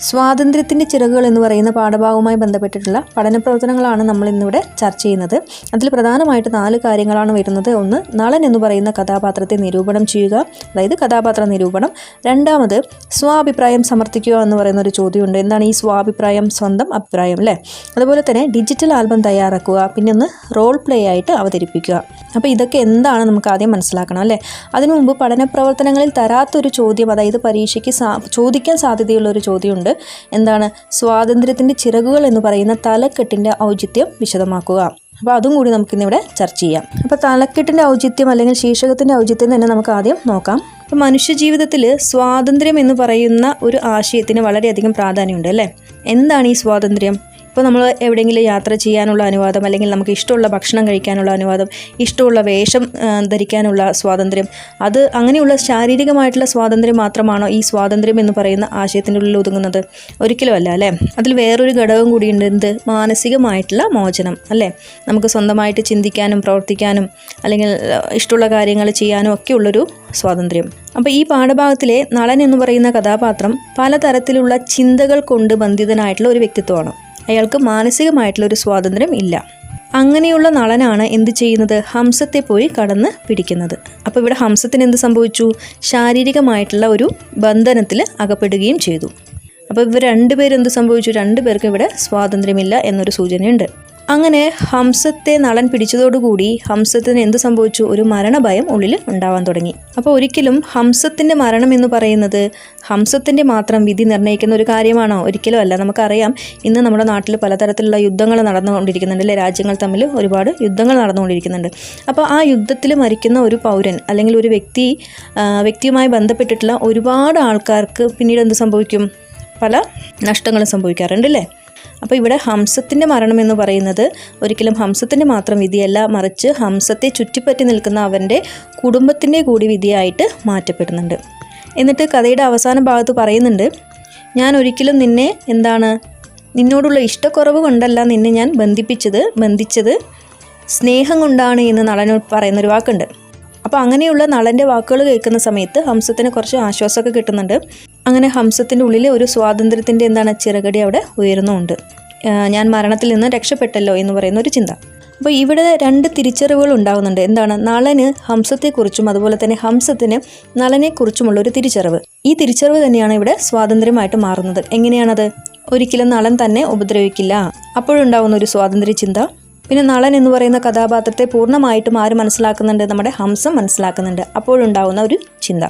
സ്വാതന്ത്ര്യത്തിന്റെ ചിറകുകൾ എന്ന് പറയുന്ന പാഠഭാഗവുമായി ബന്ധപ്പെട്ടിട്ടുള്ള പഠന പ്രവർത്തനങ്ങളാണ് നമ്മൾ ഇന്നിവിടെ ചർച്ച ചെയ്യുന്നത്. അതിൽ പ്രധാനമായിട്ട് നാല് കാര്യങ്ങളാണ് വരുന്നത്. ഒന്ന് നളൻ എന്ന് പറയുന്ന കഥാപാത്രത്തെ നിരൂപണം ചെയ്യുക. അതായത് കഥാപാത്ര നിരൂപണം. രണ്ടാമത് സ്വാഭിപ്രായം സമർത്ഥിക്കുക എന്ന് പറയുന്ന ഒരു ചോദ്യമുണ്ട്. എന്താണ് ഈ സ്വാഭിപ്രായം? സ്വന്തം അഭിപ്രായം അല്ലേ? അതുപോലെ തന്നെ ഡിജിറ്റൽ ആൽബം തയ്യാറാക്കുക. പിന്നെ ഒന്ന് റോൾ പ്ലേ ആയിട്ട് അവതരിപ്പിക്കുക. അപ്പോൾ ഇതൊക്കെ എന്താണ് നമുക്ക് ആദ്യം മനസ്സിലാക്കണം അല്ലേ? അതിനു മുമ്പ് പഠന പ്രവർത്തനങ്ങളിൽ തരാത്തൊരു ചോദ്യം അതായത് പരീക്ഷയ്ക്ക് ചോദിക്കാൻ സാധ്യതയുള്ള ഒരു ചോദ്യമുണ്ട്. എന്താണ്? സ്വാതന്ത്ര്യത്തിന്റെ ചിറകുകൾ എന്ന് പറയുന്ന തലക്കെട്ടിന്റെ ഔചിത്യം വിശദമാക്കുക. അപ്പോൾ അതും കൂടി നമുക്കിന്നിവിടെ ചർച്ച ചെയ്യാം. അപ്പോൾ തലക്കെട്ടിന്റെ ഔചിത്യം അല്ലെങ്കിൽ ശീർഷകത്തിന്റെ ഔചിത്യം തന്നെ നമുക്ക് ആദ്യം നോക്കാം. അപ്പോൾ മനുഷ്യജീവിതത്തിൽ സ്വാതന്ത്ര്യം എന്ന് പറയുന്ന ഒരു ആശയത്തിന് വളരെയധികം പ്രാധാന്യമുണ്ട് അല്ലേ? എന്താണ് ഈ സ്വാതന്ത്ര്യം? ഇപ്പോൾ നമ്മൾ എവിടെയെങ്കിലും യാത്ര ചെയ്യാനുള്ള അനുവാദം അല്ലെങ്കിൽ നമുക്ക് ഇഷ്ടമുള്ള ഭക്ഷണം കഴിക്കാനുള്ള അനുവാദം ഇഷ്ടമുള്ള വേഷം ധരിക്കാനുള്ള സ്വാതന്ത്ര്യം അത് അങ്ങനെയുള്ള ശാരീരികമായിട്ടുള്ള സ്വാതന്ത്ര്യം മാത്രമാണോ ഈ സ്വാതന്ത്ര്യം എന്ന് പറയുന്ന ആശയത്തിന്റെ ഉള്ളിൽ ഒതുങ്ങുന്നത്? ഒരിക്കലുമല്ല അല്ലേ അതിൽ വേറൊരു ഘടകം കൂടിയുണ്ട് എന്ത്? മാനസികമായിട്ടുള്ള മോചനം അല്ലേ? നമുക്ക് സ്വന്തമായിട്ട് ചിന്തിക്കാനും പ്രവർത്തിക്കാനും അല്ലെങ്കിൽ ഇഷ്ടമുള്ള കാര്യങ്ങൾ ചെയ്യാനും ഒക്കെ ഉള്ളൊരു സ്വാതന്ത്ര്യം. അപ്പോൾ ഈ പാഠഭാഗത്തിലെ നളൻ എന്ന് പറയുന്ന കഥാപാത്രം പലതരത്തിലുള്ള ചിന്തകൾ കൊണ്ട് ബന്ധിതനായിട്ടുള്ള ഒരു വ്യക്തിത്വമാണ്. അയാൾക്ക് മാനസികമായിട്ടുള്ള ഒരു സ്വാതന്ത്ര്യം ഇല്ല. അങ്ങനെയുള്ള നളനാണ് എന്ത് ചെയ്യുന്നത്? ഹംസത്തെ പോയി കടന്ന് പിടിക്കുന്നത്. അപ്പോൾ ഇവിടെ ഹംസത്തിന് എന്ത് സംഭവിച്ചു? ശാരീരികമായിട്ടുള്ള ഒരു ബന്ധനത്തിൽ അകപ്പെടുകയും ചെയ്തു. അപ്പോൾ ഇവർ രണ്ടുപേരെന്ത് സംഭവിച്ചു? രണ്ടുപേർക്കും ഇവിടെ സ്വാതന്ത്ര്യമില്ല എന്നൊരു സൂചനയുണ്ട്. അങ്ങനെ ഹംസത്തെ നളൻ പിടിച്ചതോടുകൂടി ഹംസത്തിന് എന്ത് സംഭവിച്ചു? ഒരു മരണഭയം ഉള്ളിൽ ഉണ്ടാവാൻ തുടങ്ങി. അപ്പോൾ ഒരിക്കലും ഹംസത്തിന്റെ മരണം എന്ന് പറയുന്നത് ഹംസത്തിന്റെ മാത്രം വിധി നിർണയിക്കുന്ന ഒരു കാര്യമാണോ? ഒരിക്കലും അല്ല. നമുക്കറിയാം ഇന്ന് നമ്മുടെ നാട്ടിൽ പലതരത്തിലുള്ള യുദ്ധങ്ങൾ നടന്നുകൊണ്ടിരിക്കുന്നുണ്ട് അല്ലെ? രാജ്യങ്ങൾ തമ്മിൽ ഒരുപാട് യുദ്ധങ്ങൾ നടന്നുകൊണ്ടിരിക്കുന്നുണ്ട്. അപ്പോൾ ആ യുദ്ധത്തിൽ മരിക്കുന്ന ഒരു പൗരൻ അല്ലെങ്കിൽ ഒരു വ്യക്തി വ്യക്തിയുമായി ബന്ധപ്പെട്ടിട്ടുള്ള ഒരുപാട് ആൾക്കാർക്ക് പിന്നീട് എന്ത് സംഭവിക്കും? പല നഷ്ടങ്ങളും സംഭവിക്കാറുണ്ട് അല്ലേ? അപ്പോൾ ഇവിടെ ഹംസത്തിന്റെ മരണം എന്ന് പറയുന്നത് ഒരിക്കലും ഹംസത്തിന്റെ മാത്രം വിധിയല്ല മറിച്ച് ഹംസത്തെ ചുറ്റിപ്പറ്റി നിൽക്കുന്ന അവന്റെ കുടുംബത്തിന്റെ കൂടി വിധിയായിട്ട് മാറ്റപ്പെടുന്നുണ്ട്. എന്നിട്ട് കഥയുടെ അവസാന ഭാഗത്ത് പറയുന്നുണ്ട് ഞാൻ ഒരിക്കലും നിന്നെ എന്താണ് നിന്നോടുള്ള ഇഷ്ടക്കുറവ് കൊണ്ടല്ല നിന്നെ ഞാൻ ബന്ധിപ്പിച്ചത് ബന്ധിച്ചത് സ്നേഹം കൊണ്ടാണ് എന്ന് നടനോട് പറയുന്നൊരു വാക്കുണ്ട്. അപ്പോൾ അങ്ങനെയുള്ള നളന്റെ വാക്കുകൾ കേൾക്കുന്ന സമയത്ത് ഹംസത്തിന് കുറച്ച് ആശ്വാസമൊക്കെ കിട്ടുന്നുണ്ട്. അങ്ങനെ ഹംസത്തിന്റെ ഉള്ളിൽ ഒരു സ്വാതന്ത്ര്യത്തിന്റെ എന്താണ് ചിറകടി അവിടെ ഉയരുന്നുണ്ട്. ഞാൻ മരണത്തിൽ നിന്ന് രക്ഷപ്പെട്ടല്ലോ എന്ന് പറയുന്ന ഒരു ചിന്ത. അപ്പോൾ ഇവിടെ രണ്ട് തിരിച്ചറിവുകൾ ഉണ്ടാകുന്നുണ്ട് എന്താണ്? നളന് ഹംസത്തെക്കുറിച്ചും അതുപോലെ തന്നെ ഹംസത്തിന് നളനെക്കുറിച്ചുമുള്ള ഒരു തിരിച്ചറിവ്. ഈ തിരിച്ചറിവ് തന്നെയാണ് ഇവിടെ സ്വാതന്ത്ര്യമായിട്ട് മാറുന്നത്. എങ്ങനെയാണത്? ഒരിക്കലും നളൻ തന്നെ ഉപദ്രവിക്കില്ല. അപ്പോഴുണ്ടാകുന്ന ഒരു സ്വാതന്ത്ര്യ ചിന്ത പിന്നെ നളൻ എന്ന് പറയുന്ന കഥാപാത്രത്തെ പൂർണമായിട്ടും ആര് മനസ്സിലാക്കുന്നുണ്ട്? നമ്മുടെ ഹംസം മനസ്സിലാക്കുന്നുണ്ട്. അപ്പോഴുണ്ടാകുന്ന ഒരു ചിന്ത.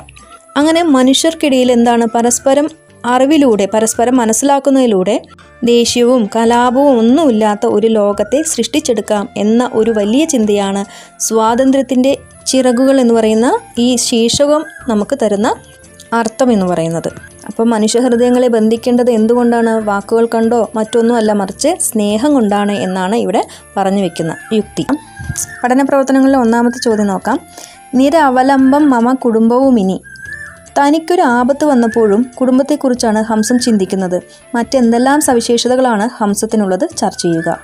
അങ്ങനെ മനുഷ്യർക്കിടയിൽ എന്താണ്? പരസ്പരം അറിവിലൂടെ പരസ്പരം മനസ്സിലാക്കുന്നതിലൂടെ ദേഷ്യവും കലാപവും ഒന്നുമില്ലാത്ത ഒരു ലോകത്തെ സൃഷ്ടിച്ചെടുക്കാം എന്ന ഒരു വലിയ ചിന്തയാണ് സ്വാതന്ത്ര്യത്തിന്റെ ചിറകുകൾ എന്ന് പറയുന്ന ഈ ശീർഷകം നമുക്ക് തരുന്ന അർത്ഥം എന്ന് പറയുന്നത്. അപ്പം മനുഷ്യഹൃദയങ്ങളെ ബന്ധിക്കേണ്ടത് എന്തുകൊണ്ടാണ്? വാക്കുകൾ കണ്ടോ? മറ്റൊന്നുമല്ല മറിച്ച് സ്നേഹം കൊണ്ടാണ് എന്നാണ് ഇവിടെ പറഞ്ഞു വെക്കുന്ന യുക്തി. പഠന പ്രവർത്തനങ്ങളിലെ ഒന്നാമത്തെ ചോദ്യം നോക്കാം. നിരവലംബം മമ കുടുംബവും ഇനി. തനിക്കൊരു ആപത്ത് വന്നപ്പോഴും കുടുംബത്തെക്കുറിച്ചാണ് ഹംസം ചിന്തിക്കുന്നത്. മറ്റെന്തെല്ലാം സവിശേഷതകളാണ് ഹംസത്തിനുള്ളത് ചർച്ച ചെയ്യുക.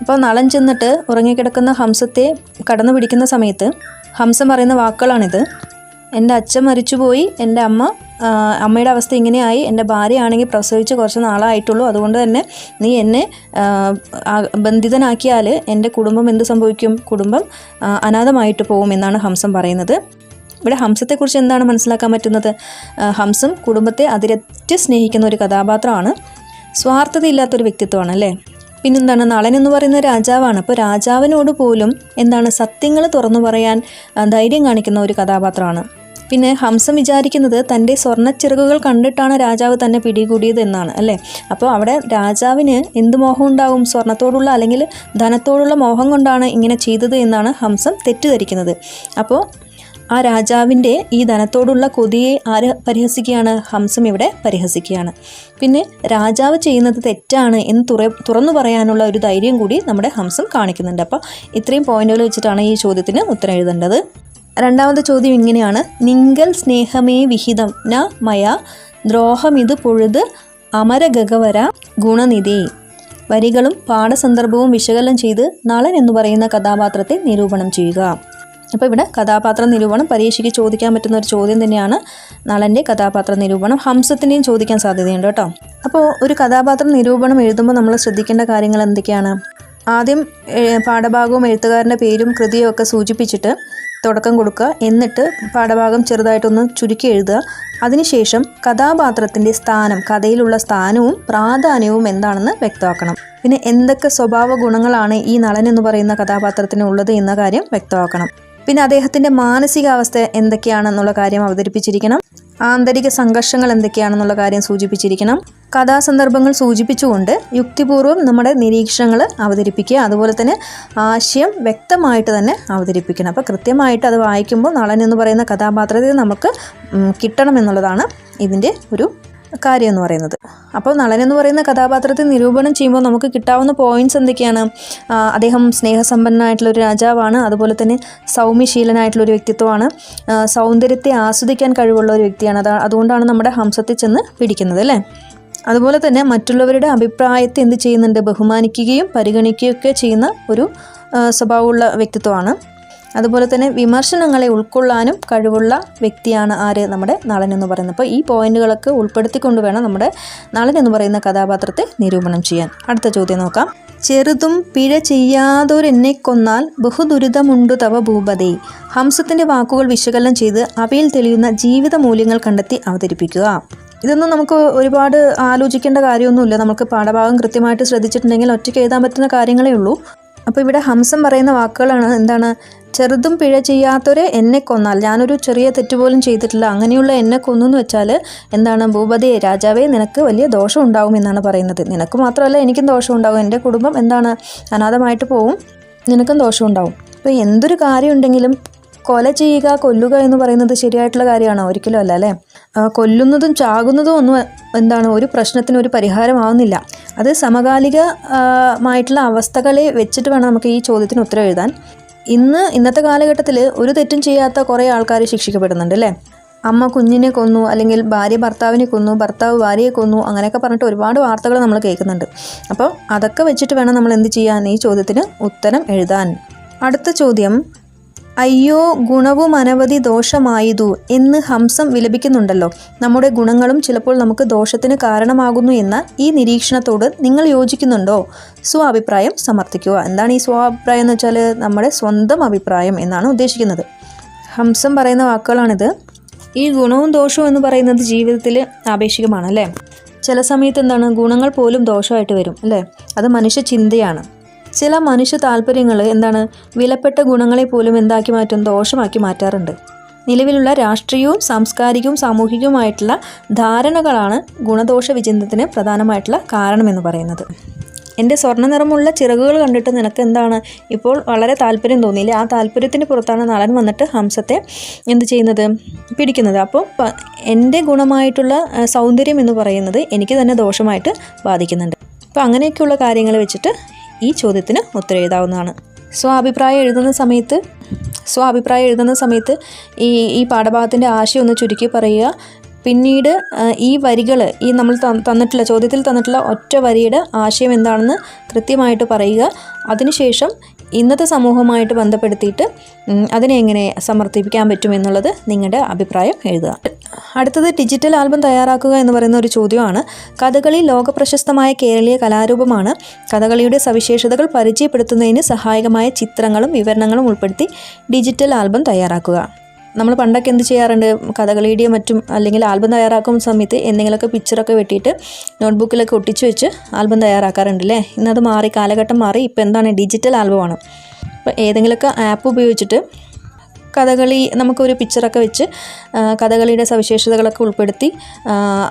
അപ്പോൾ നളൻ ചെന്നിട്ട് ഉറങ്ങിക്കിടക്കുന്ന ഹംസത്തെ കടന്നു പിടിക്കുന്ന സമയത്ത് ഹംസം പറയുന്ന വാക്കുകളാണിത്. എന്റെ അച്ഛൻ മരിച്ചുപോയി എന്റെ അമ്മ അമ്മയുടെ അവസ്ഥ ഇങ്ങനെയായി. എന്റെ ഭാര്യയാണെങ്കിൽ പ്രസവിച്ച് കുറച്ച് നാളായിട്ടുള്ളൂ. അതുകൊണ്ട് തന്നെ നീ എന്നെ ബന്ധിതനാക്കിയാൽ എന്റെ കുടുംബം എന്ത് സംഭവിക്കും? കുടുംബം അനാഥമായിട്ട് പോകും എന്നാണ് ഹംസം പറയുന്നത്. ഇവിടെ ഹംസത്തെക്കുറിച്ച് എന്താണ് മനസ്സിലാക്കാൻ പറ്റുന്നത്? ഹംസം കുടുംബത്തെ അതിരറ്റ് സ്നേഹിക്കുന്ന ഒരു കഥാപാത്രമാണ്. സ്വാർത്ഥതയില്ലാത്തൊരു വ്യക്തിത്വമാണ് അല്ലേ? പിന്നെന്താണ്? നളൻ എന്ന് പറയുന്ന രാജാവാണ്. അപ്പോൾ രാജാവിനോട് പോലും എന്താണ് സത്യങ്ങൾ തുറന്നു പറയാൻ ധൈര്യം കാണിക്കുന്ന ഒരു കഥാപാത്രമാണ്. പിന്നെ ഹംസം വിചാരിക്കുന്നത് തന്റെ സ്വർണ ചിറകുകൾ കണ്ടിട്ടാണ് രാജാവ് തന്നെ പിടികൂടിയത് എന്നാണ് അല്ലേ? അപ്പോൾ അവിടെ രാജാവിന് എന്ത് മോഹം ഉണ്ടാവും? സ്വർണത്തോടുള്ള അല്ലെങ്കിൽ ധനത്തോടുള്ള മോഹം കൊണ്ടാണ് ഇങ്ങനെ ചെയ്തത് എന്നാണ് ഹംസം തെറ്റിദ്ധരിക്കുന്നത്. അപ്പോൾ ആ രാജാവിന്റെ ഈ ധനത്തോടുള്ള കൊതിയെ ആര് പരിഹസിക്കുകയാണ്? ഹംസം ഇവിടെ പരിഹസിക്കുകയാണ്. പിന്നെ രാജാവ് ചെയ്യുന്നത് തെറ്റാണ് എന്ന് തുറ തുറന്നു പറയാനുള്ള ഒരു ധൈര്യം കൂടി നമ്മുടെ ഹംസം കാണിക്കുന്നുണ്ട്. അപ്പോൾ ഇത്രയും പോയിന്റുകൾ വെച്ചിട്ടാണ് ഈ ചോദ്യത്തിന് ഉത്തരം എഴുതേണ്ടത്. രണ്ടാമത്തെ ചോദ്യം ഇങ്ങനെയാണ്. നിങ്കൽ സ്നേഹമേ വിഹിതം ന മയ ദ്രോഹം ദ്രോഹമിത് പൊഴുത് അമരഗഗവര ഗുണനിധി. വരികളും പാഠസന്ദർഭവും വിശകലനം ചെയ്ത് നളൻ എന്ന് പറയുന്ന കഥാപാത്രത്തെ നിരൂപണം ചെയ്യുക. അപ്പോൾ ഇവിടെ കഥാപാത്ര നിരൂപണം പരീക്ഷയ്ക്ക് ചോദിക്കാൻ പറ്റുന്ന ഒരു ചോദ്യം തന്നെയാണ് നളന്റെ കഥാപാത്ര നിരൂപണം. ഹംസത്തിന്റെയും ചോദിക്കാൻ സാധ്യതയുണ്ട് കേട്ടോ. അപ്പോൾ ഒരു കഥാപാത്ര നിരൂപണം എഴുതുമ്പോൾ നമ്മൾ ശ്രദ്ധിക്കേണ്ട കാര്യങ്ങൾ എന്തൊക്കെയാണ്? ആദ്യം പാഠഭാഗവും എഴുത്തുകാരന്റെ പേരും കൃതിയും ഒക്കെ സൂചിപ്പിച്ചിട്ട് തുടക്കം കൊടുക്കുക. എന്നിട്ട് പാഠഭാഗം ചെറുതായിട്ടൊന്ന് ചുരുക്കി എഴുതുക. അതിനുശേഷം കഥാപാത്രത്തിന്റെ സ്ഥാനം കഥയിലുള്ള സ്ഥാനവും പ്രാധാന്യവും എന്താണെന്ന് വ്യക്തമാക്കണം. പിന്നെ എന്തൊക്കെ സ്വഭാവ ഗുണങ്ങളാണ് ഈ നളൻ എന്ന് പറയുന്ന കഥാപാത്രത്തിന് ഉള്ളത് എന്ന കാര്യം വ്യക്തമാക്കണം. പിന്നെ അദ്ദേഹത്തിന്റെ മാനസികാവസ്ഥ എന്തൊക്കെയാണെന്നുള്ള കാര്യം അവതരിപ്പിച്ചിരിക്കണം. ആന്തരിക സംഘർഷങ്ങൾ എന്തൊക്കെയാണെന്നുള്ള കാര്യം സൂചിപ്പിച്ചിരിക്കണം. കഥാസന്ദർഭങ്ങൾ സൂചിപ്പിച്ചുകൊണ്ട് യുക്തിപൂർവം നമ്മുടെ നിരീക്ഷണങ്ങൾ അവതരിപ്പിക്കുക. അതുപോലെ തന്നെ ആശയം വ്യക്തമായിട്ട് തന്നെ അവതരിപ്പിക്കണം. അപ്പോൾ കൃത്യമായിട്ട് അത് വായിക്കുമ്പോൾ നളൻ എന്ന് പറയുന്ന കഥാപാത്രത്തെ നമുക്ക് കിട്ടണം എന്നുള്ളതാണ് ഇതിന്റെ ഒരു കാര്യം എന്ന് പറയുന്നത്. അപ്പോൾ നളൻ എന്ന് പറയുന്ന കഥാപാത്രത്തെ നിരൂപണം ചെയ്യുമ്പോൾ നമുക്ക് കിട്ടാവുന്ന പോയിന്റ്സ് എന്തൊക്കെയാണ്? അദ്ദേഹം സ്നേഹസമ്പന്നനായിട്ടുള്ള ഒരു രാജാവാണ്. അതുപോലെ തന്നെ സൗമ്യശീലനായിട്ടുള്ള ഒരു വ്യക്തിത്വമാണ്. സൗന്ദര്യത്തെ ആസ്വദിക്കാൻ കഴിവുള്ള ഒരു വ്യക്തിയാണ്. അതാ അതുകൊണ്ടാണ് നമ്മുടെ ഹംസത്തിൽ ചെന്ന് പിടിക്കുന്നത് അല്ലേ? അതുപോലെ തന്നെ മറ്റുള്ളവരുടെ അഭിപ്രായത്തെ എന്ത് ചെയ്യുന്നുണ്ട്? ബഹുമാനിക്കുകയും പരിഗണിക്കുകയൊക്കെ ചെയ്യുന്ന ഒരു സ്വഭാവമുള്ള വ്യക്തിത്വമാണ്. അതുപോലെ തന്നെ വിമർശനങ്ങളെ ഉൾക്കൊള്ളാനും കഴിവുള്ള വ്യക്തിയാണ് ആര് നമ്മുടെ നളൻ എന്ന് പറയുന്നത്. അപ്പോൾ ഈ പോയിന്റുകളൊക്കെ ഉൾപ്പെടുത്തിക്കൊണ്ട് വേണം നമ്മുടെ നളൻ എന്ന് പറയുന്ന കഥാപാത്രത്തെ നിരൂപണം ചെയ്യാൻ. അടുത്ത ചോദ്യം നോക്കാം. ചെറുതും പിഴ ചെയ്യാതൊരെന്നെ കൊന്നാൽ ബഹുദുരിതമുണ്ടു തവ ഭൂപതേ. ഹംസത്തിന്റെ വാക്കുകൾ വിശകലനം ചെയ്ത് അവയിൽ തെളിയുന്ന ജീവിത മൂല്യങ്ങൾ കണ്ടെത്തി അവതരിപ്പിക്കുക. ഇതൊന്നും നമുക്ക് ഒരുപാട് ആലോചിക്കേണ്ട കാര്യമൊന്നുമില്ല. നമുക്ക് പാഠഭാഗം കൃത്യമായിട്ട് ശ്രദ്ധിച്ചിട്ടുണ്ടെങ്കിൽ ഒറ്റയ്ക്ക് എഴുതാൻ പറ്റുന്ന കാര്യങ്ങളേ ഉള്ളൂ. അപ്പോൾ ഇവിടെ ഹംസം പറയുന്ന വാക്കുകളാണ് എന്താണ്? ചെറുതും പിഴ ചെയ്യാത്തവരെ എന്നെ കൊന്നാൽ. ഞാനൊരു ചെറിയ തെറ്റ് പോലും ചെയ്തിട്ടില്ല. അങ്ങനെയുള്ള എന്നെ കൊന്നു എന്ന് വെച്ചാൽ എന്താണ് ഭൂപതിയെ രാജാവേ നിനക്ക് വലിയ ദോഷം ഉണ്ടാവും എന്നാണ് പറയുന്നത്. നിനക്ക് മാത്രമല്ല എനിക്കും ദോഷം ഉണ്ടാകും എന്റെ കുടുംബം എന്താണ് അനാഥമായിട്ട് പോവും. നിനക്കും ദോഷം ഉണ്ടാവും. അപ്പോൾ എന്തൊരു കാര്യമുണ്ടെങ്കിലും കൊല ചെയ്യുക കൊല്ലുക എന്ന് പറയുന്നത് ശരിയായിട്ടുള്ള കാര്യമാണോ? ഒരിക്കലും അല്ല അല്ലേ? കൊല്ലുന്നതും ചാകുന്നതും ഒന്നും എന്താണ് ഒരു പ്രശ്നത്തിന് ഒരു പരിഹാരമാവുന്നില്ല അത് സമകാലികമായിട്ടുള്ള അവസ്ഥകളെ വെച്ചിട്ട് വേണം നമുക്ക് ഈ ചോദ്യത്തിന് ഉത്തരം എഴുതാൻ. ഇന്ന് ഇന്നത്തെ കാലഘട്ടത്തിൽ ഒരു തെറ്റും ചെയ്യാത്ത കുറേ ആൾക്കാർ ശിക്ഷിക്കപ്പെടുന്നുണ്ട് അല്ലേ? അമ്മ കുഞ്ഞിനെ കൊന്നു അല്ലെങ്കിൽ ഭാര്യ ഭർത്താവിനെ കൊന്നു ഭർത്താവ് ഭാര്യയെ കൊന്നു അങ്ങനെയൊക്കെ പറഞ്ഞിട്ട് ഒരുപാട് വാർത്തകൾ നമ്മൾ കേൾക്കുന്നുണ്ട്. അപ്പോൾ അതൊക്കെ വെച്ചിട്ട് വേണം നമ്മൾ എന്ത് ചെയ്യാൻ? ഈ ചോദ്യത്തിന് ഉത്തരം എഴുതാൻ. അടുത്ത ചോദ്യം അയ്യോ ഗുണവും അനവധി ദോഷമായതു എന്ന് ഹംസം വിലപിക്കുന്നുണ്ടല്ലോ. നമ്മുടെ ഗുണങ്ങളും ചിലപ്പോൾ നമുക്ക് ദോഷത്തിന് കാരണമാകുന്നു എന്ന ഈ നിരീക്ഷണത്തോട് നിങ്ങൾ യോജിക്കുന്നുണ്ടോ? സ്വാഭിപ്രായം സമർത്ഥിക്കുക. എന്താണ് ഈ സ്വാഭിപ്രായം എന്ന് വെച്ചാൽ നമ്മുടെ സ്വന്തം അഭിപ്രായം എന്നാണ് ഉദ്ദേശിക്കുന്നത്. ഹംസം പറയുന്ന വാക്കുകളാണിത്. ഈ ഗുണവും ദോഷവും എന്ന് പറയുന്നത് ജീവിതത്തിൽ ആപേക്ഷികമാണ് അല്ലേ? ചില സമയത്ത് എന്താണ് ഗുണങ്ങൾ പോലും ദോഷമായിട്ട് വരും അല്ലേ? അത് മനുഷ്യ ചിന്തയാണ്. ചില മനുഷ്യ താല്പര്യങ്ങൾ എന്താണ്? വിലപ്പെട്ട ഗുണങ്ങളെ പോലും എന്താക്കി മാറ്റും ദോഷമാക്കി മാറ്റാറുണ്ട്. നിലവിലുള്ള രാഷ്ട്രീയവും സാംസ്കാരികവും സാമൂഹികവുമായിട്ടുള്ള ധാരണകളാണ് ഗുണദോഷ വിചിന്തത്തിന് പ്രധാനമായിട്ടുള്ള കാരണമെന്ന് പറയുന്നത്. എന്റെ സ്വർണ നിറമുള്ള ചിറകുകൾ കണ്ടിട്ട് നിനക്ക് എന്താണ്? ഇപ്പോൾ വളരെ താല്പര്യം തോന്നിയില്ലേ? ആ താല്പര്യത്തിന് പുറത്താണ് നളൻ വന്നിട്ട് ഹംസത്തെ എന്ത് ചെയ്യുന്നത്? പിടിക്കുന്നത്. അപ്പോൾ എന്റെ ഗുണമായിട്ടുള്ള സൗന്ദര്യം എന്ന് പറയുന്നത് എനിക്ക് തന്നെ ദോഷമായിട്ട് ബാധിക്കുന്നുണ്ട്. അപ്പോൾ അങ്ങനെയൊക്കെയുള്ള കാര്യങ്ങൾ വെച്ചിട്ട് ഈ ചോദ്യത്തിന് ഉത്തരം എഴുതാവുന്നതാണ്. സ്വാഭിപ്രായം എഴുതുന്ന സമയത്ത് സ്വാഭിപ്രായം എഴുതുന്ന സമയത്ത് ഈ ഈ പാഠഭാഗത്തിന്റെ ആശയം ഒന്ന് ചുരുക്കി പറയുക. പിന്നീട് ഈ വരികൾ ഈ നമ്മൾ തന്നിട്ടുള്ള ചോദ്യത്തിൽ തന്നിട്ടുള്ള ഒറ്റ വരിയുടെ ആശയം എന്താണെന്ന് കൃത്യമായിട്ട് പറയുക. അതിനുശേഷം ഇന്നത്തെ സമൂഹവുമായിട്ട് ബന്ധപ്പെടുത്തിയിട്ട് അതിനെ എങ്ങനെ സമർത്ഥിപ്പിക്കാൻ പറ്റുമെന്നുള്ളത് നിങ്ങളുടെ അഭിപ്രായം എഴുതുക. അടുത്തത് ഡിജിറ്റൽ ആൽബം തയ്യാറാക്കുക എന്ന് പറയുന്ന ഒരു ചോദ്യമാണ്. കഥകളി ലോകപ്രശസ്തമായ കേരളീയ കലാരൂപമാണ്. കഥകളിയുടെ സവിശേഷതകൾ പരിചയപ്പെടുത്തുന്നതിന് സഹായകമായ ചിത്രങ്ങളും വിവരണങ്ങളും ഉൾപ്പെടുത്തി ഡിജിറ്റൽ ആൽബം തയ്യാറാക്കുക. നമ്മൾ പണ്ടൊക്കെ എന്ത് ചെയ്യാറുണ്ട്? കഥകളിയുടെയും മറ്റും അല്ലെങ്കിൽ ആൽബം തയ്യാറാക്കുന്ന സമയത്ത് എന്തെങ്കിലുമൊക്കെ പിക്ചറൊക്കെ വെട്ടിയിട്ട് നോട്ട്ബുക്കിലൊക്കെ ഒട്ടിച്ചു വെച്ച് ആൽബം തയ്യാറാക്കാറുണ്ട് അല്ലേ? ഇന്നത് മാറി കാലഘട്ടം മാറി ഇപ്പോൾ എന്താണ്? ഡിജിറ്റൽ ആൽബമാണ്. അപ്പോൾ ഏതെങ്കിലുമൊക്കെ ആപ്പ് ഉപയോഗിച്ചിട്ട് കഥകളി നമുക്കൊരു പിക്ചറൊക്കെ വെച്ച് കഥകളിയുടെ സവിശേഷതകളൊക്കെ ഉൾപ്പെടുത്തി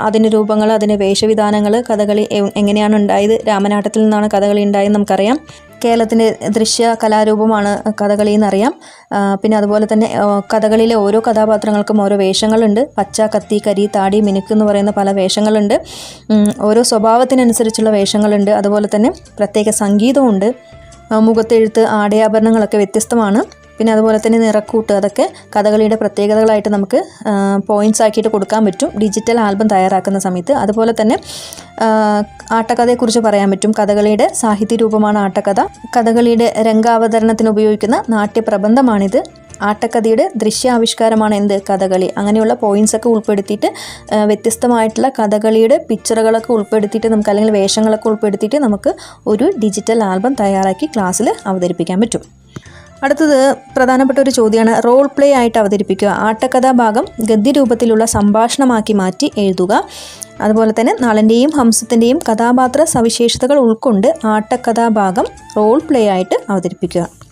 അതിന്റെ രൂപങ്ങൾ അതിന്റെ വേഷവിധാനങ്ങൾ കഥകളി എങ്ങനെയാണ് ഉണ്ടായത് രാമനാട്ടത്തിൽ നിന്നാണ് കഥകളി ഉണ്ടായതെന്ന് നമുക്കറിയാം. കേരളത്തിന്റെ ദൃശ്യ കലാരൂപമാണ് കഥകളി എന്നറിയാം. പിന്നെ അതുപോലെ തന്നെ കഥകളിയിലെ ഓരോ കഥാപാത്രങ്ങൾക്കും ഓരോ വേഷങ്ങളുണ്ട്. പച്ച കത്തി കരി താടി മിനുക്ക് എന്ന് പറയുന്ന പല വേഷങ്ങളുണ്ട്. ഓരോ സ്വഭാവത്തിനനുസരിച്ചുള്ള വേഷങ്ങളുണ്ട്. അതുപോലെ തന്നെ പ്രത്യേക സംഗീതമുണ്ട് മുഖത്തെഴുത്ത് ആടയാഭരണങ്ങളൊക്കെ വ്യത്യസ്തമാണ്. പിന്നെ അതുപോലെ തന്നെ നിറക്കൂട്ട് അതൊക്കെ കഥകളിയുടെ പ്രത്യേകതകളായിട്ട് നമുക്ക് പോയിന്റ്സ് ആക്കിയിട്ട് കൊടുക്കാൻ പറ്റും. ഡിജിറ്റൽ ആൽബം തയ്യാറാക്കുന്ന സമയത്ത്. അതുപോലെ തന്നെ ആട്ടക്കഥയെക്കുറിച്ച് പറയാൻ പറ്റും. കഥകളിയുടെ സാഹിത്യ രൂപമാണ് ആട്ടക്കഥ. കഥകളിയുടെ രംഗാവതരണത്തിന് ഉപയോഗിക്കുന്ന നാട്യപ്രബന്ധമാണിത്. ആട്ടക്കഥയുടെ ദൃശ്യാവിഷ്കാരമാണ് എന്ത്? കഥകളി. അങ്ങനെയുള്ള പോയിന്റ്സ് ഒക്കെ ഉൾപ്പെടുത്തിയിട്ട് വ്യത്യസ്തമായിട്ടുള്ള കഥകളിയുടെ പിക്ചറുകളൊക്കെ ഉൾപ്പെടുത്തിയിട്ട് നമുക്ക് അല്ലെങ്കിൽ വേഷങ്ങളൊക്കെ ഉൾപ്പെടുത്തിയിട്ട് നമുക്ക് ഒരു ഡിജിറ്റൽ ആൽബം തയ്യാറാക്കി ക്ലാസ്സിൽ അവതരിപ്പിക്കാൻ പറ്റും. അടുത്തത് പ്രധാനപ്പെട്ട ഒരു ചോദ്യമാണ്. റോൾ പ്ലേ ആയിട്ട് അവതരിപ്പിക്കുക. ആട്ടക്കഥാഭാഗം ഗദ്യരൂപത്തിലുള്ള സംഭാഷണമാക്കി മാറ്റി എഴുതുക. അതുപോലെ തന്നെ നളന്റെയും ഹംസത്തിന്റെയും കഥാപാത്ര സവിശേഷതകൾ ഉൾക്കൊണ്ട് ആട്ടക്കഥാഭാഗം റോൾ പ്ലേ ആയിട്ട് അവതരിപ്പിക്കുക.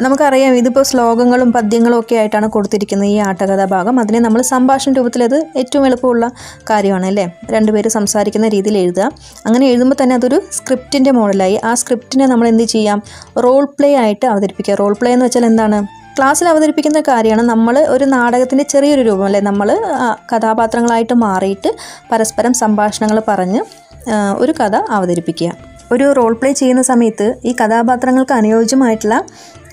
നമുക്കറിയാം ഇതിപ്പോൾ ശ്ലോകങ്ങളും പദ്യങ്ങളും ഒക്കെ ആയിട്ടാണ് കൊടുത്തിരിക്കുന്നത് ഈ ആട്ടകഥാഭാഗം. അതിനെ നമ്മൾ സംഭാഷണ രൂപത്തിൽ അത് ഏറ്റവും എളുപ്പമുള്ള കാര്യമാണ് അല്ലേ? രണ്ടുപേര് സംസാരിക്കുന്ന രീതിയിൽ എഴുതുക. അങ്ങനെ എഴുതുമ്പോൾ തന്നെ അതൊരു സ്ക്രിപ്റ്റിന്റെ മോഡലായി. ആ സ്ക്രിപ്റ്റിനെ നമ്മൾ എന്ത് ചെയ്യാം? റോൾ പ്ലേ ആയിട്ട് അവതരിപ്പിക്കുക. റോൾ പ്ലേ എന്ന് വെച്ചാൽ എന്താണ്? ക്ലാസ്സിൽ അവതരിപ്പിക്കുന്ന കാര്യമാണ് നമ്മൾ ഒരു നാടകത്തിന്റെ ചെറിയൊരു രൂപം അല്ലേ? നമ്മൾ കഥാപാത്രങ്ങളായിട്ട് മാറിയിട്ട് പരസ്പരം സംഭാഷണങ്ങൾ പറഞ്ഞ് ഒരു കഥ അവതരിപ്പിക്കുക. ഒരു റോൾ പ്ലേ ചെയ്യുന്ന സമയത്ത് ഈ കഥാപാത്രങ്ങൾക്ക് അനുയോജ്യമായിട്ടുള്ള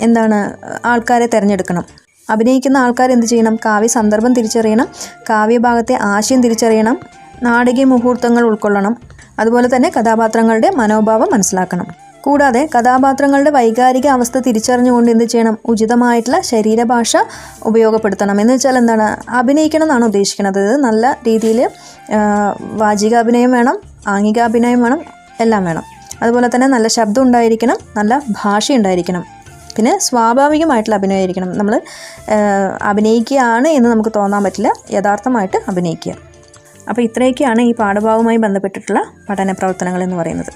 എന്താണ് ആൾക്കാരെ തിരഞ്ഞെടുക്കണം. അഭിനയിക്കുന്ന ആൾക്കാർ എന്ത് ചെയ്യണം? കാവ്യ സന്ദർഭം തിരിച്ചറിയണം. കാവ്യഭാഗത്തെ ആശയം തിരിച്ചറിയണം. നാടകീയ മുഹൂർത്തങ്ങൾ ഉൾക്കൊള്ളണം. അതുപോലെ തന്നെ കഥാപാത്രങ്ങളുടെ മനോഭാവം മനസ്സിലാക്കണം. കൂടാതെ കഥാപാത്രങ്ങളുടെ വൈകാരിക അവസ്ഥ തിരിച്ചറിഞ്ഞുകൊണ്ട് എന്ത് ചെയ്യണം? ഉചിതമായിട്ടുള്ള ശരീരഭാഷ ഉപയോഗപ്പെടുത്തണം. എന്ന് വെച്ചാൽ എന്താണ്? അഭിനയിക്കണം എന്നാണ് ഉദ്ദേശിക്കുന്നത്. നല്ല രീതിയിൽ വാചികാഭിനയം വേണം ആംഗികാഭിനയം വേണം എല്ലാം വേണം. അതുപോലെ തന്നെ നല്ല ശബ്ദം ഉണ്ടായിരിക്കണം നല്ല ഭാഷ ഉണ്ടായിരിക്കണം. പിന്നെ സ്വാഭാവികമായിട്ടുള്ള അഭിനയമായിരിക്കണം നമ്മൾ അഭിനയിക്കുകയാണ് എന്ന് നമുക്ക് തോന്നാൻ പറ്റില്ല. യഥാർത്ഥമായിട്ട് അഭിനയിക്കുക. അപ്പോൾ ഇത്രയൊക്കെയാണ് ഈ പാഠഭാഗവുമായി ബന്ധപ്പെട്ടിട്ടുള്ള പഠന പ്രവർത്തനങ്ങൾ എന്ന് പറയുന്നത്.